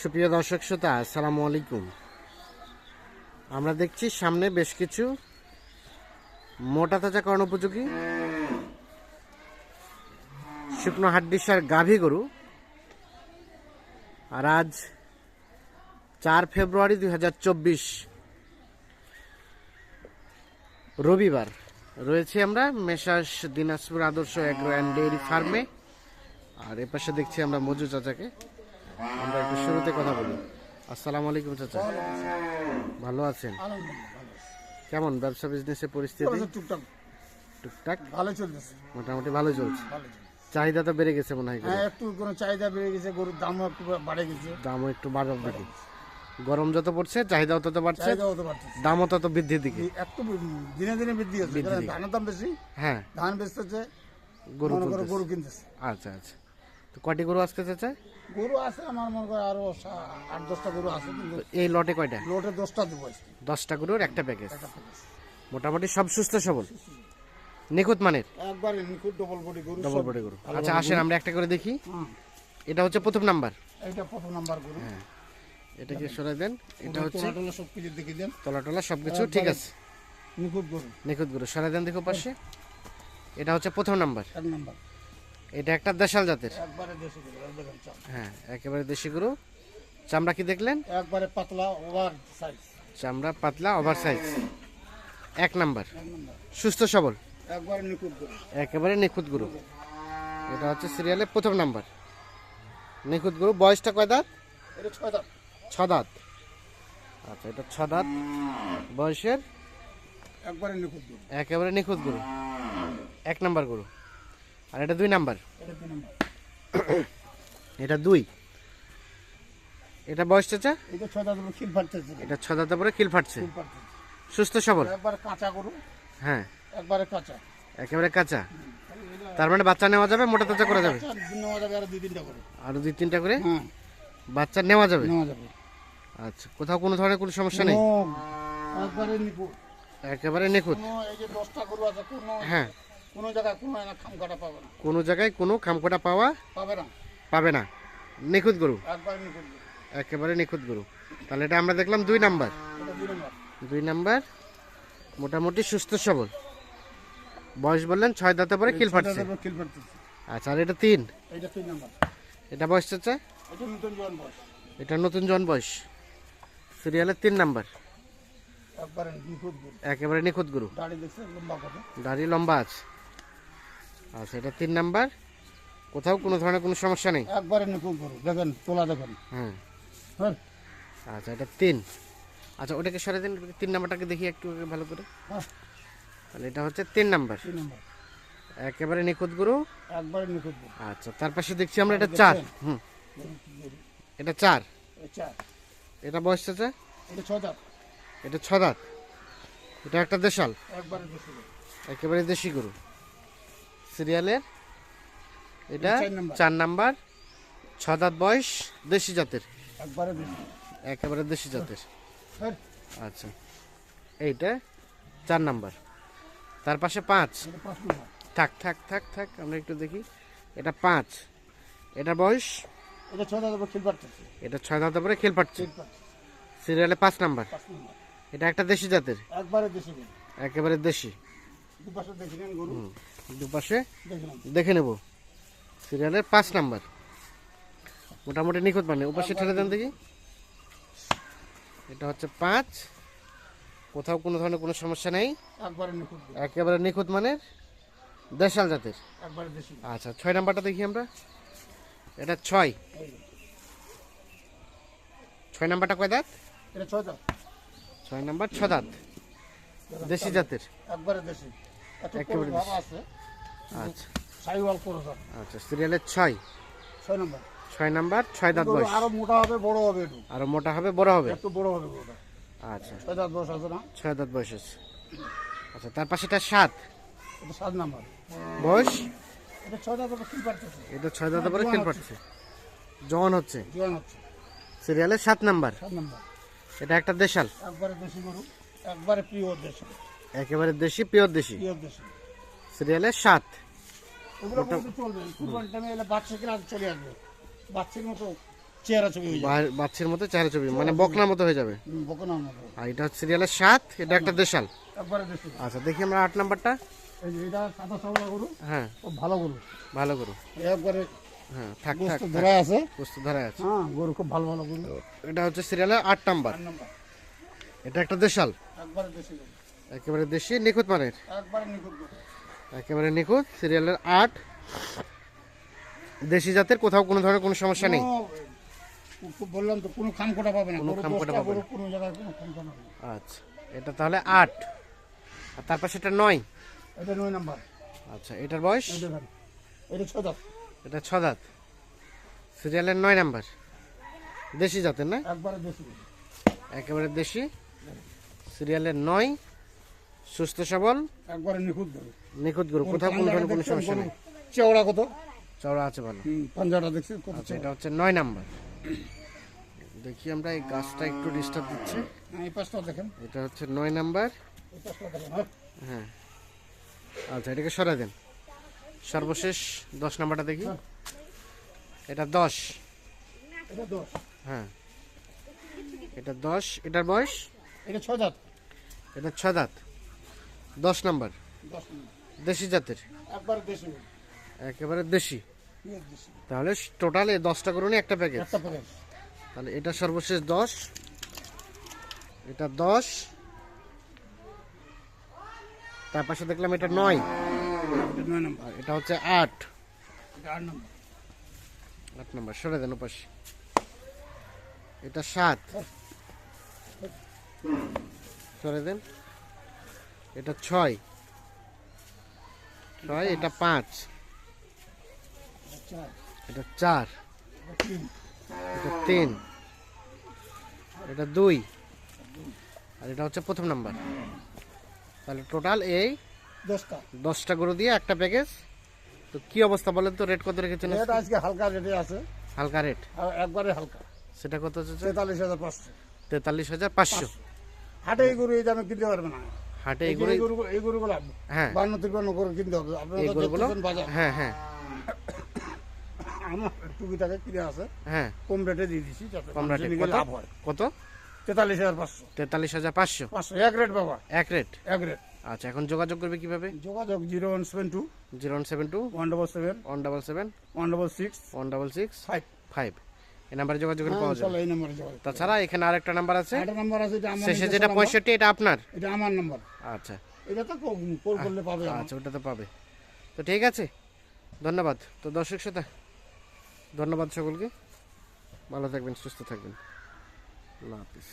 সুপ্রিয় দর্শক শ্রোতা, আসসালামু আলাইকুম। আমরা দেখছি সামনে বেশ কিছু মোটা তাজা কর্ণ উপযোগী। শুকনো হাড্ডিসার গাভী গরু। আর আজ চার ফেব্রুয়ারি দুই হাজার চব্বিশ রবিবার। রয়েছি আমরা মেসাস দিনাজপুর আদর্শ অ্যাগ্রো অ্যান্ড ডেয়ারি ফার্মে। আর এপাশে দেখছি আমরা মজু চাচাকে। আমরা একটু শুরুতে কথা বলি। আসসালামু আলাইকুম চাচা। ভালো আছেন? কেমন ব্যবসা বিজনেসের পরিস্থিতি? টুকটাক। টুকটাক? ভালো চলতেছে। মোটামুটি ভালো চলছে। চাহিদা তো বেড়ে গেছে মনে হয় হ্যাঁ একটু কোনো চাহিদা বেড়ে গেছে গরুর দামও একটু বাড়ে গেছে। দামও একটু বাড়ার দিকে। গরম যত পড়ছে চাহিদাও তত বাড়ছে দামও তত বৃদ্ধির দিকে। একটু দিনে দিনে বৃদ্ধি হচ্ছে। ধানের দাম বেশি। হ্যাঁ। ধান বেচতেছে গরু। গরু কিনতেছে। আচ্ছা আচ্ছা। তো কটি গরু আজকে চাচা? গরু আছে আমার মনে করে আরও আট দশটা গরু আছে কিন্তু এই লটে কয়টা? লোটে দশটা দেবো দশটা গরুর একটা প্যাকেজ মোটামুটি সব সুস্থ সবল? নিখুঁত মানের? একবারে নিখুঁত ডবল বডি গরু ডবল বডি গরু। আচ্ছা আসেন আমরা একটা করে দেখি। এটা হচ্ছে প্রথম নাম্বার। এইটা প্রথম নাম্বার গরু। এটাকে সরাই দেন। এটা হচ্ছে টোলা সব কিছু দেখে দেন। তলা টলা সবকিছু ঠিক আছে। নিখুঁত গরু। নিখুঁত গরু। সরাই দেন দেখো পাশে। এটা হচ্ছে প্রথম নাম্বার। এক নাম্বার। এটা একটা দেশাল জাতের। একবারে দেশি গরু। হ্যাঁ একেবারে দেশি গরু। চামড়া কি দেখলেন? একবারে পাতলা ওভার সাইজ চামড়া পাতলা ওভার সাইজ এক নাম্বার। সুস্থ সবল। একবারে নিখুঁত গরু। একেবারে নিখুঁত গরু। এটা হচ্ছে সিরিয়ালের প্রথম নাম্বার। নিখুঁত গরু বয়সটা কয় দাঁত? এটা ছয় দাম ছ দাঁত। আচ্ছা এটা ছ দাঁত। বয়সের? একবারে নিখুঁত গরু। একেবারে নিখুঁত গরু। এক নাম্বার গরু। আর এটা দুই নাম্বার? এটা দুই এটা বয়স চাচা? এটা ছ দাঁতে পরে কিল ফাটছে। সুস্থ সবল? একবারে কাঁচা গরু। হ্যাঁ। একবারে কাঁচা। একেবারে কাঁচা? তার মানে বাচ্চা নেওয়া যাবে মোটা তাজা করা যাবে? নেওয়া যাবে আর দুই তিনটা করে। আরও দুই তিনটা করে? হ্যাঁ। বাচ্চা নেওয়া যাবে? নেওয়া যাবে। আচ্ছা কোথাও কোনো ধরনের কোনো সমস্যা নেই? একবারে নিখুঁত। একেবারে হ্যাঁ। কোনো জায়গায় কোনো এনা পাবে না। কোনো জায়গায় কোনো খামকোটা পাওয়া পাবে না। পাবে না। নিখুঁত গরু? একবারে নিখুঁত গরু। একেবারে নিখুঁত গরু। তাহলে এটা আমরা দেখলাম দুই নাম্বার। দুই নম্বর। মোটামুটি সুস্থ সবল। বয়স বললেন ছয় দাঁতে পরে কিল ফাটছে। আচ্ছা আর এটা তিন? এটা বয়স চাচা? এটা নতুন জন বয়স। সিরিয়ালের তিন নাম্বার। একবারে একেবারে নিখুঁত গরু। দাড়ি লম্বা আছে। আচ্ছা এটা তিন নাম্বার। কোথাও কোনো ধরনের কোনো সমস্যা নেই? একবারে গরু দেখেন তোলা দেখেন। হ্যাঁ। আচ্ছা এটা তিন। আচ্ছা ওটাকে সরে দিন তিন নাম্বারটাকে দেখি একটু ভালো করে। তাহলে এটা হচ্ছে তিন নাম্বার। একেবারে নিখুঁত গরু? একবারে নিখুঁত আচ্ছা তার পাশে দেখছি আমরা এটা চার। হুম। এটা চার। এটা বয়স চাচা? এটা ছয় দাঁত এটা ছ দাঁত এটা একটা দেশাল? একবারে দেশি একেবারে দেশি গরু। সিরিয়ালের। এটা চার নাম্বার। চার নাম্বার। ছ দাঁত বয়স দেশি জাতের। একেবারে দেশি। জাতের। আচ্ছা। এইটা চার নাম্বার। তার পাশে পাঁচ। থাক থাক থাক থাক আমরা একটু দেখি। এটা পাঁচ। এটা বয়স? এটা ছয় দাঁত খিল ফাটতেছে এটা ছয় দাঁত পরে খেল পাচ্ছে সিরিয়ালে পাঁচ নাম্বার। এটা একটা দেশি জাতের। একবারে দেশি একেবারে দেশি। দুপাশে দেখে নেব। সিরিয়ালের পাঁচ নাম্বার। মোটামুটি নিখুঁত মানে। উপাসে ঠেলে দেন দেখি। এটা হচ্ছে পাঁচ। কোথাও কোনো ধরনের কোনো সমস্যা নেই। একবারে নিখুঁত। মানের দেশাল জাতের। আচ্ছা ছয় নাম্বারটা দেখি আমরা। এটা ছয়। ছয় নাম্বারটা কয় দাঁত? এটা ছয় নাম্বার ছ দাঁত। দেশি জাতের। একবারে দেশি। একেবারে আছে। আচ্ছা। সাইওয়াল আচ্ছা সিরিয়ালের ছয়? ছয় নম্বর। ছয় নাম্বার দাঁত বয়স। আরও মোটা হবে বড় হবে একটু আরও মোটা হবে বড় হবে? একটু বড় হবে আচ্ছা। দাঁত বয়স আছে না? ছয় দাঁত বয়স আছে। আচ্ছা তার পাশে এটা সাত। এটা সাত নাম্বার। বয়স? এটা দাঁত পারতেছে দাঁত পরে হচ্ছে। হচ্ছে? সিরিয়ালের সাত নাম্বার। নাম্বার। এটা একটা দেশাল। একবারে দেশি গরু একবারে পিওর দেশি একেবারে দেশি পিওর দেশি। পিওর দেশি। সিরিয়ালের সাত। ওগুলো কিন্তু চলবে কুরবান টাইমে এলে বাচ্চা কিনা চলে আসবে। বাচ্চার মতো চেহারা ছবি যাবে। বা- বাচ্চার মতো চেহারা ছবি মানে বকনার মতো হয়ে যাবে। বকনার মতো। আর এটা হচ্ছে সিরিয়ালের সাত এটা একটা দেশাল। একবারে দেশি। আচ্ছা দেখি আমরা আট নাম্বারটা। এটা সাদা সাদা গরু। হ্যাঁ। ভালো গরু। ভালো একবারে হ্যাঁ থাক থাক ধরা আছে। বস্তু ধরা আছে। হ্যাঁ গরু খুব ভালো ভালো গরু। এটা হচ্ছে সিরিয়ালের আট নাম্বার। এটা একটা দেশাল। একবারে দেশি গরু। একেবারে দেশি নিখুঁত মানের? একবারে নিখুঁত সিরিয়ালের আট। দেশি জাতের কোথাও কোনো ধরনের কোনো সমস্যা নেই? বললাম তো কোনো খামখোটা পাবে না। কোনো খামখোটা দশটা পাবে গরু কোনো জায়গায় কোনো আচ্ছা এটা তাহলে আট। আর তার পাশে এটা নয়? এটা নয় নাম্বার। আচ্ছা এটার বয়স? এটা ছয় দাঁত এটা ছ দাঁত সিরিয়ালের নয় নাম্বার। দেশি জাতের না? একবারে দেশি। একেবারে দেশি। সিরিয়ালের নয়। সুস্থ সবল? একবারে নিখুঁত গরু। নিখুঁত গরু। কোথাও কোনো ধরনের কোনো সমস্যা নেই? চওড়া কত? চওড়া আছে ভালো পাঞ্জাটা দেখছি কত আচ্ছা এটা হচ্ছে নয় নাম্বার। দেখি আমরা এই গাছটা একটু ডিস্টার্ব দিচ্ছে। হ্যাঁ, এই পাশটা দেখেন। এটা হচ্ছে নয় নাম্বার। হ্যাঁ। হ্যাঁ। আচ্ছা এটাকে সরাই দেন। সর্বশেষ দশ নাম্বারটা দেখি। এটা দশ। এটা হ্যাঁ। এটা দশ। এটার বয়স? এটা ছয় দাঁত। এটা ছ দাঁত। দশ নাম্বার? দশ জাতের? একবারে দেশি তাহলে টোটাল দশটা করুন একটা প্যাকেট একটা প্যাকেট তাহলে এটা সর্বশেষ দশ। এটা দশ। তার পাশে দেখলাম এটা নয়। এটা নয় নাম্বার। এটা হচ্ছে আট। আট নাম্বার। সরে দেন ওপাশে। এটা সাত। সরে দেন। এটা ছয়। ছয় এটা পাঁচ। এটা চার। এটা তিন। এটা দুই। আর এটা হচ্ছে প্রথম নাম্বার। তাহলে টোটাল এই দশটা। দশটা গরু দিয়ে একটা প্যাকেজ। তো কি অবস্থা বলেন তো রেট কত রেখেছেন এটা আজকে হালকা রেটে আছে। হালকা রেট? একবারে হালকা। সেটা কত হচ্ছে? তেতাল্লিশ হাজার পাঁচশো। তেতাল্লিশ হাজার পাঁচশো। হাটে গরু এই দামে কিনতে পারবে না। হাটে এই এই গরু গরু এই গরুগুলো হ্যাঁ। বান্ন তিপ্পান্ন করে কিনতে হবে। আপনারা গরুগুলো? হ্যাঁ হ্যাঁ। আমার টুকিটাকে কিনে আছে। হ্যাঁ। কম রেটে দিয়ে যাতে কম রেটে। কত? লাভ হয়। কত? তেতাল্লিশ হাজার পাঁচশো। তেতাল্লিশ হাজার পাঁচশো? পাঁচশো। এক রেট বাবা। এক রেট? এক রেট। আচ্ছা এখন যোগাযোগ করবে কীভাবে? যোগাযোগ zero one seven two zero one seven two one double seven one double seven one double six one double six five. Five. এই নাম্বারে যোগাযোগ করে পাওয়া যাবে। এই নাম্বারে যোগাযোগ তাছাড়া এখানে আরেকটা নাম্বার আছে? একটা নাম্বার আছে এটা আমার শেষে যেটা নাম্বার। পঁয়ষট্টি এটা আপনার? এটা আমার নাম্বার। আচ্ছা। এটা তো কল করলে পাবে আচ্ছা ওটা তো পাবে। তো ঠিক আছে ধন্যবাদ। তো দর্শক শ্রোতা ধন্যবাদ সকলকে। ভালো থাকবেন সুস্থ থাকবেন। আল্লাহ হাফিজ।